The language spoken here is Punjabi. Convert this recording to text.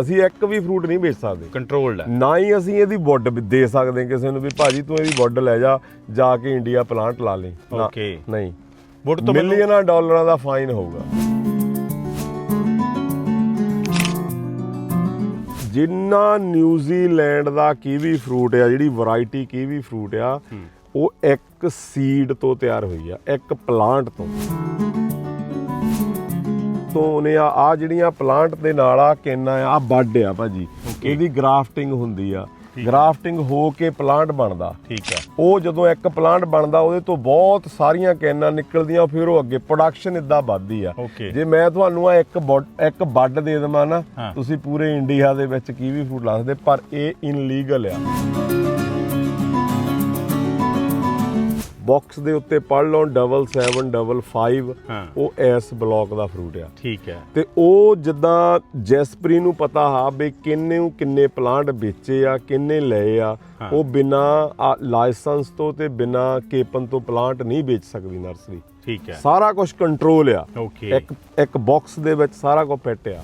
ਅਸੀਂ ਇੱਕ ਵੀ ਫਰੂਟ ਨਹੀਂ ਵੇਚ ਸਕਦੇ। ਕੰਟਰੋਲਡ ਹੈ। ਨਾ ਹੀ ਅਸੀਂ ਇਹਦੀ ਵੁੱਡ ਦੇ ਸਕਦੇ ਕਿਸੇ ਨੂੰ ਵੀ ਭਾਜੀ ਤੂੰ ਇਹਦੀ ਵੁੱਡ ਲੈ ਜਾ ਜਾ ਕੇ ਇੰਡੀਆ ਪਲਾਂਟ ਲਾ ਨਾ, Okay. ਨਹੀਂ। ਵੁੱਡ ਤੋਂ ਮਿਲੀਅਨਾਂ ਡਾਲਰਾਂ ਦਾ ਫਾਈਨ ਹੋਊਗਾ। ਜਿੰਨਾ ਨਿਊਜ਼ੀਲੈਂਡ ਦਾ ਕੀਵੀ ਫਰੂਟ ਆ ਜਿਹੜੀ ਵੈਰਾਈਟੀ ਕੀਵੀ ਫਰੂਟ ਆ ਉਹ ਇੱਕ ਸੀਡ ਤੋਂ ਤਿਆਰ ਹੋਈ ਆ ਇੱਕ ਪਲਾਂਟ ਤੋਂ। ਤੋਂ ਨੇ ਆ ਆ ਜਿਹੜੀਆਂ ਪਲਾਂਟ ਦੇ ਨਾਲ ਆ ਕੇਨਾ ਆ ਬੱਡ ਆ ਭਾਜੀ। ਇਹਦੀ ਗ੍ਰਾਫਟਿੰਗ ਹੁੰਦੀ ਆ। ਗ੍ਰਾਫਟਿੰਗ ਹੋ। ਕੇ ਪਲਾਂਟ ਬਣਦਾ। ਠੀਕ ਹੈ। ਉਹ ਜਦੋਂ ਇੱਕ ਪਲਾਂਟ ਬਣਦਾ ਉਹਦੇ ਤੋਂ ਬਹੁਤ ਸਾਰੀਆਂ ਕੈਨਾਂ ਨਿਕਲਦੀਆਂ ਫਿਰ ਉਹ ਅੱਗੇ ਪ੍ਰੋਡਕਸ਼ਨ ਇਦਾਂ ਵੱਧਦੀ ਆ. ਜੇ ਮੈਂ ਤੁਹਾਨੂੰ ਆ ਇੱਕ ਇੱਕ ਬੱਡ ਦੇ ਦੇਵਾਂ ਨਾ। ਤੁਸੀਂ ਪੂਰੇ ਇੰਡੀਆ ਦੇ ਵਿੱਚ ਕੀਵੀ ਫਰੂਟ ਲਾ ਸਕਦੇ ਪਰ ਇਹ ਇਨਲੀਗਲ ਆ। ਬਾਕਸ ਦੇ ਉੱਤੇ ਪੜ ਲਓ 7755 ਹਾਂ। ਉਹ ਐਸ ਬਲੌਕ ਦਾ ਫਰੂਟ ਆ। ਠੀਕ ਹੈ। ਤੇ ਉਹ ਜਿੱਦਾਂ ਜੈਸਪਰੀ ਨੂੰ ਪਤਾ ਆ ਵੀ ਕਿੰਨੇ ਨੂੰ ਕਿੰਨੇ ਪਲਾਂਟ ਵੇਚੇ ਆ ਕਿੰਨੇ ਲਏ ਆ। ਉਹ ਬਿਨਾ ਲਾਇਸੈਂਸ ਤੋਂ ਤੇ ਬਿਨਾ ਕੇਪਨ ਤੋਂ ਪਲਾਂਟ ਨਹੀਂ ਵੇਚ ਸਕਦੀ ਨਰਸਰੀ ਠੀਕ ਹੈ। ਸਾਰਾ ਕੁਝ ਕੰਟਰੋਲ ਆ। ਇੱਕ ਇੱਕ ਬਾਕਸ ਦੇ ਵਿੱਚ ਸਾਰਾ ਕੁਝ ਫਿੱਟ ਆ।